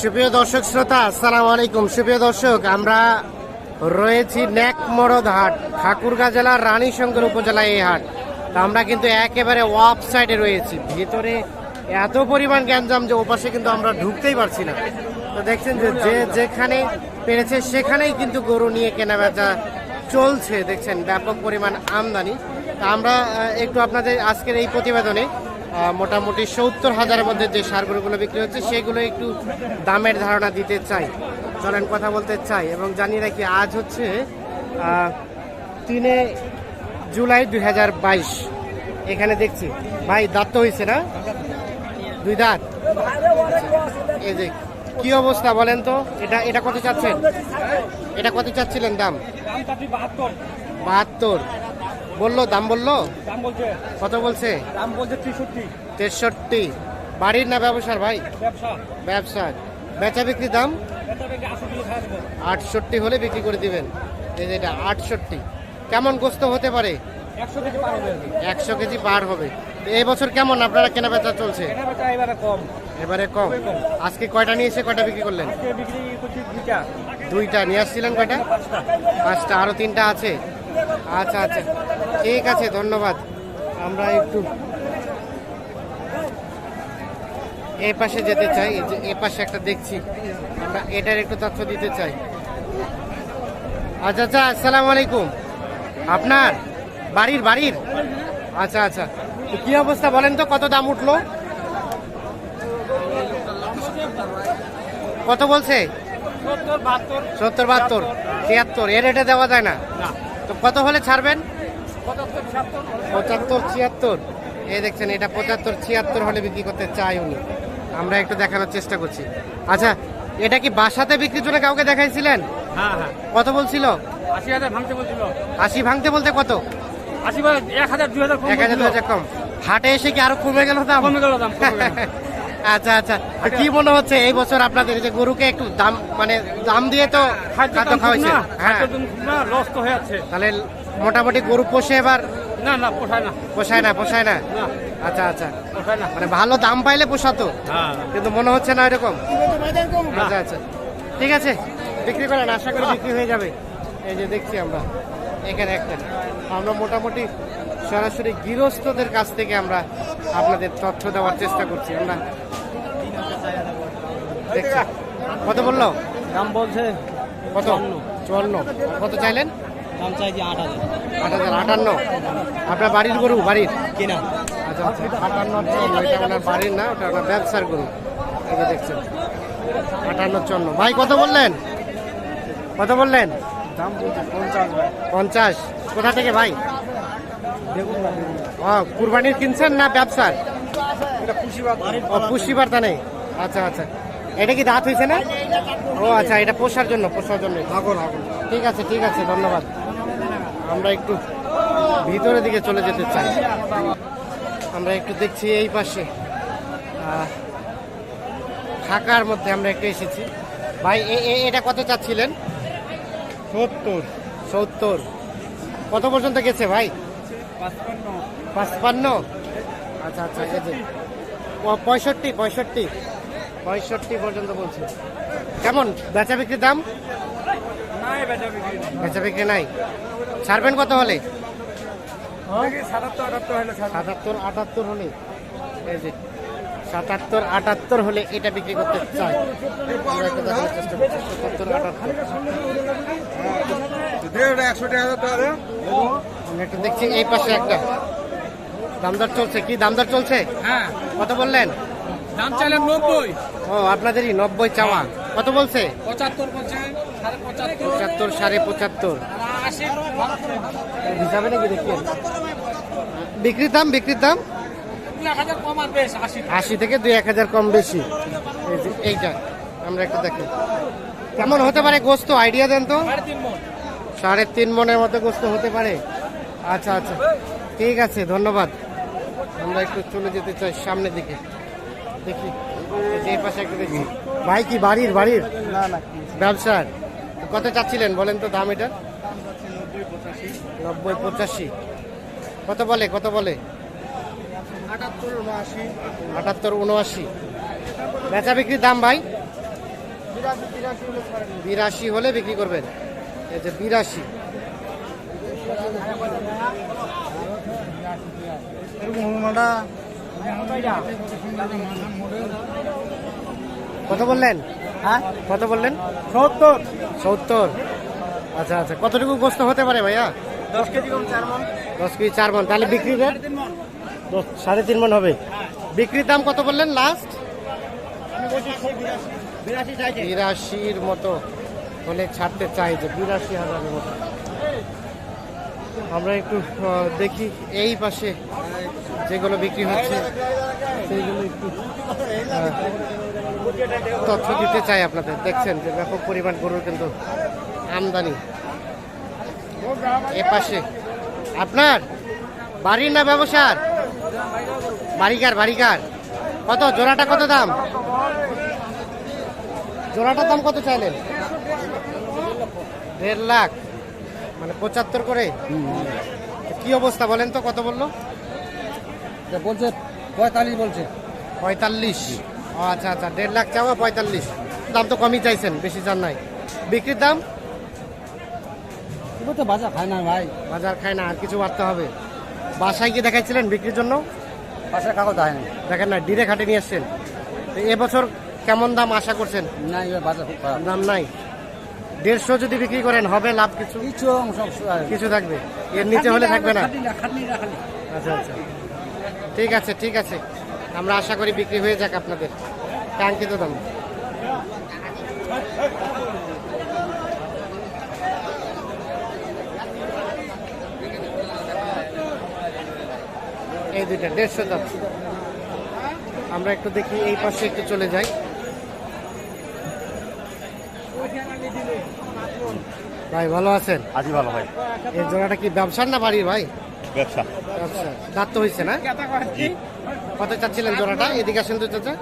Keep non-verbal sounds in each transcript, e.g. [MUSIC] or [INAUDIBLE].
সুপ্রিয় দর্শক শ্রোতা, আসসালামু আলাইকুম। সুপ্রিয় দর্শক, আমরা রয়েছি ন্যাকমরদ হাট, ঠাকুরগাঁ জেলার রানীশঙ্কর উপজেলায় এই হাট। তা আমরা কিন্তু একেবারে ওয়াপ সাইডে রয়েছি। ভিতরে এত পরিমাণ গ্যাঞ্জাম যে ওপাশে কিন্তু আমরা ঢুকতেই পারছি না। তো দেখছেন যে যে যেখানে পেরেছে সেখানেই কিন্তু গরু নিয়ে কেনাবেচা চলছে। দেখছেন, ব্যাপক পরিমাণ আমদানি। তা আমরা একটু আপনাদের আজকের এই প্রতিবেদনে মোটামুটি সত্তর হাজারের মধ্যে যে সারগুলোগুলো বিক্রি হচ্ছে, সেগুলো একটু দামের ধারণা দিতে চাই। চলেন কথা বলতে চাই এবং জানিয়ে রাখি, আজ হচ্ছে তিনে জুলাই দুই হাজার বাইশ। এখানে দেখছি, ভাই, দাঁত তো হয়েছে না? দুই দাঁত? এই যে, কি অবস্থা বলেন তো? এটা এটা কত চাচ্ছেন? এটা কত চাচ্ছিলেন দাম? বাহাত্তর। বলল দাম বলল? দাম বলছে। কত বলছে? দাম বলছে তেষট্টি। তেষট্টি। বাড়ির না ব্যবসার ভাই? ব্যবসা। ব্যবসার। বেচা বিক্রি দাম? আটষট্টি হলে বিক্রি করে দিবেন। এই যে এটা আটষট্টি। কেমন গোস্ত হতে পারে? একশো কেজি পার হবে। তো এই বছর কেমন? আপনারা কেনা বেচা চলছে এবারে কম। আজকে কয়টা নিয়ে এসে কয়টা বিক্রি করলেন? দুইটা। নিয়ে আসছিলেন কয়টা? পাঁচটা। পাঁচটা। আরও তিনটা আছে? আচ্ছা আচ্ছা। ঠিক আছে ধন্যবাদ। আমরা একটু এই পাশে যেতে চাই যে এ পাশে একটা দেখছি। আমরা এটার একটু তথ্য দিতে চাই। আচ্ছা আচ্ছা আসসালামু আলাইকুম। আপনার বাড়ির বাড়ির? আচ্ছা আচ্ছা। কি অবস্থা বলেন তো কত দাম উঠল? কত বলছে? সত্তর বাহাত্তর। তিয়াত্তর। এর রেটে দেওয়া যায় না। তো কত হলে ছাড়বেন? পঁচাত্তর ছিয়াত্তর? এই দেখছেন এটা পঁচাত্তর ছিয়াত্তর হলে বিক্রি করতে চাই উনি। আমরা একটু দেখানোর চেষ্টা করছি। আচ্ছা এটা কি বাসাতে বিক্রির জন্য কাউকে দেখাইছিলেন? হ্যাঁ হ্যাঁ। কত বলছিল? আশি হাজার ভাঙতে বলছিল। আশি ভাঙতে বলতে কত? আশি এক হাজার দুই হাজার কম এক হাজার দু হাজার কম। হাটে এসে কি আরও কমে গেল দাম? কমে গেল দাম [LAUGHS] আচ্ছা আচ্ছা। কি মনে হচ্ছে এই বছর আপনাদের এই যে গরুকে একটু দাম মানে দাম দিয়ে তো খাদ্য খাওয়াইছে? হ্যাঁ। লস তো হয়ে যাচ্ছে তাহলে মোটামুটি গরু পোষে এবার? না না পোষায় না। পোষায় না পোষায় না? আচ্ছা আচ্ছা। পোষায় না। মানে ভালো দাম পাইলে পোষাতো? হ্যাঁ। কিন্তু মনে হচ্ছে না এরকম আচ্ছা আচ্ছা। ঠিক আছে বিক্রি করেন আশা করি বিক্রি হয়ে যাবে। এই যে দেখছি আমরা এখানে একটা। আমরা মোটামুটি সরাসরি গৃহস্থদের কাছ থেকে আমরা আপনাদের তথ্য দেওয়ার চেষ্টা করছি আমরা দেখছি। কত বলল? দাম বলছে কত? চুয়ান্ন। কত চাইলেন? দাম চাইছি আট হাজার। আট হাজার আটান্ন? আপনার বাড়ির গরু বাড়ির? কিনা। আচ্ছা আচ্ছা আটান্ন চুয়ান্ন এটা ওনার বাড়ির না ওটা ওনার ব্যবসার গরু। যে দেখছেন আটান্ন চুয়ান্ন ভাই কত বললেন? কত বললেন? দাম পঞ্চাশ পঞ্চাশ। কোথা থেকে ভাই? ও কুরবানির কিনছেন না ব্যবসার? এটা খুশি বাদ ও পুষ্টি বার্তা নেই। আচ্ছা আচ্ছা। এটা কি দাঁত হয়েছে না? ও আচ্ছা এটা পোষার জন্য পোষার জন্য। ঠিক আছে ঠিক আছে ধন্যবাদ। আমরা একটু ভিতরের দিকে চলে যেতে চাই। আমরা একটু দেখছি এই পাশে ঢাকার মধ্যে আমরা একটু এসেছি। ভাই এটা কত চাচ্ছিলেন? সত্তর। সত্তর। কত পর্যন্ত গেছে ভাই? পাঁচপান্ন। আচ্ছা আচ্ছা পঁয়ষট্টি পঁয়ষট্টি। পঁয়ষট্টি পর্যন্ত বলছে। কেমন? বেচা বিক্রির দাম? বেচা বিক্রি নাই? ছাড়বেন কত হলে? সাতাত্তর আটাত্তর হলে সাতাত্তর আটাত্তর হলে? এই যে সাতাত্তর আটাত্তর হলে এটা বিক্রি করতে চাই। সাতাত্তর আটাত্তর। একশো টাকা আমরা একটু দেখছি এই পাশে একটা। দামদার চলছে কি? দামদার চলছে? হ্যাঁ। কত বললেন? দাম চাইলেন নব্বই। ও আপনাদেরই নব্বই চাওয়া। কত বলছে? পঁচাত্তর সাড়ে পঁচাত্তর সাড়ে পঁচাত্তর। হিসাবে নাকি দেখেন বিক্রির দাম বিক্রির দাম? আশি থেকে দুই এক হাজার কম বেশি। এইটা আমরা একটু দেখি। কেমন হতে পারে গোস্ত? আইডিয়া দেন তো। সাড়ে তিন মন মনের মতো গোস্ত হতে পারে। আচ্ছা আচ্ছা। ঠিক আছে ধন্যবাদ। আমরা একটু চলে যেতে চাই সামনের দিকে। দেখি যে পাশে একটা দেখি। ভাই কি বাড়ির বাড়ির? না না ব্যবসার। কত চাচ্ছিলেন বলেন তো দাম এটা? নব্বই পঁচাশি। কত বলে কত বলে? আটাত্তর উনআশি। বেচা বিক্রির দাম ভাই? বিরাশি হলে বিক্রি করবেন। এই যে বিরাশি। কত বললেন? হ্যাঁ? কত বললেন? সত্তর। সত্তর। আচ্ছা আচ্ছা। কতটুকু গোস্ত হতে পারে ভাইয়া? দশ কেজি দশ কেজি চার মন তাহলে বিক্রি রেট? সাড়ে তিন মন হবে। বিক্রির দাম কত বললেন লাস্ট বিরাশির মতো হলে ছাড়তে চাই যে বিরাশি হাজারের মতো। আমরা একটু দেখি এই পাশে যেগুলো বিক্রি হচ্ছে সেইগুলো একটু তথ্য দিতে চাই আপনাদের। দেখছেন যে ব্যাপক পরিমাণ গরুর কিন্তু আমদানি। এ পাশে। আপনার? বাড়ির না ব্যবসার? বাড়িকার বাড়িকার। কত? জোড়াটা কত দাম? জোড়াটার দাম কত চাইলেন? দেড় লাখ। মানে পঁচাত্তর করে? কি অবস্থা বলেন তো কত বলল? বলছে পঁয়তাল্লিশ বলছে। পঁয়তাল্লিশ। ও আচ্ছা আচ্ছা দেড় লাখ চাওয়া পঁয়তাল্লিশ। দাম তো কমই চাইছেন বেশি চান নাই। বিক্রির দাম? এবার তো বাজার খায় না ভাই। বাজার খায় না আর কিছু বাড়তে হবে। বাসায় গিয়ে দেখাইছিলেন বিক্রির জন্য? পাশে কাগজ হয় না দেখেন না ডিরে খাটে নিয়ে এসছেন তো এবছর কেমন দাম আশা করছেন? না এবার বাজার খুব খারাপ। দাম নাই। দেড়শো যদি বিক্রি করেন হবে লাভ কিছু? কিছু অংশ কিছু থাকবে। এর নিচে হলে থাকবে না? আচ্ছা আচ্ছা। ঠিক আছে ঠিক আছে। আমরা আশা করি বিক্রি হয়ে যাক আপনাদের। কাঙ্ক্ষিত দাম। এই দুইটা দেড়শো দাম। আমরা একটু দেখি এই পাশে একটু চলে যাই। ভাই ভালো আছেন? আজি ভালো ভাই। এই জোড়াটা কি ব্যবসার না বাড়ির ভাই? ব্যবসা। আচ্ছা দাঁত তো হয়েছে না? কত চাচ্ছিলেন জোড়াটা? এদিকে আসেন তো চাচা।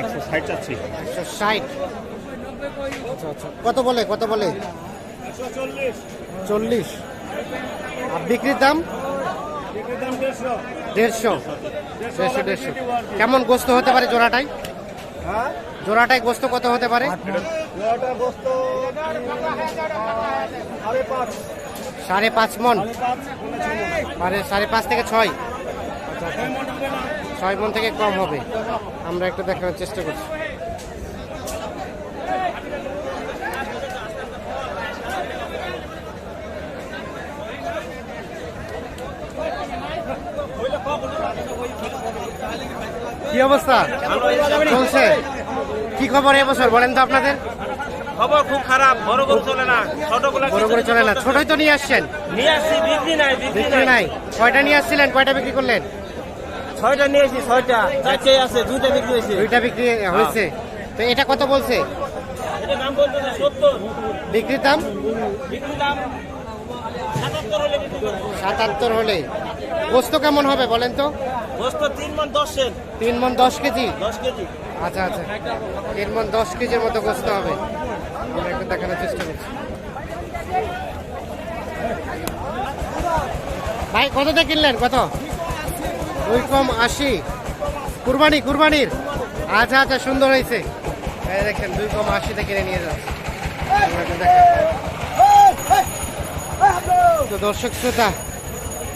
একশো ষাট চাচ্ছি। একশো ষাট। আচ্ছা আচ্ছা। কত বলে কত বলে? চল্লিশ। আর বিক্রির দাম দেড়শো। দেড়শো। দেড়শো দেড়শো। কেমন গোস্ত হতে পারে জোড়াটাই? জোড়াটাই গোস্ত কত হতে পারে? সাড়ে পাঁচ। মন। মানে সাড়ে পাঁচ থেকে ছয়। আচ্ছা, আচ্ছা। ছয় মন থেকে কম হবে। আমরা একটু দেখানোর চেষ্টা করছি। কি অবস্থা? চলছে। কি খবর এবছর বলেন তো আপনাদের। খবর খুব খারাপ। বড় গরু চলে না ছোট বড় করে চলে না। ছোটই তো নিয়ে আসছেন। নিয়ে আসছি বিক্রি নাই বিক্রি নাই। কয়টা নিয়ে আসছিলেন? কয়টা বিক্রি করলেন? ছয়টা নিয়ে আসছি ছয়টা। চারটে আছে দুইটা বিক্রি হয়েছে। দুইটা বিক্রি হয়েছে। তো এটা কত বলছে? দাম? বিক্রির বিক্রি দাম সাতাত্তর হলে। গোস্ত কেমন হবে বলেন তো? গোস্ত তিন মন দশ তিন মন দশ কেজি? দশ কেজি। আচ্ছা আচ্ছা। তিন মন দশ কেজির মতো গোস্ত হবে। আমরা একটু দেখানোর চেষ্টা করছি। ভাই কততে কিনলেন? কত? দুই কম আশি। কুরবানি কুরবানির। আচ্ছা আচ্ছা সুন্দর হয়েছে। দেখেন দুই কম আশিতে কিনে নিয়ে যান তো দর্শক শ্রোতা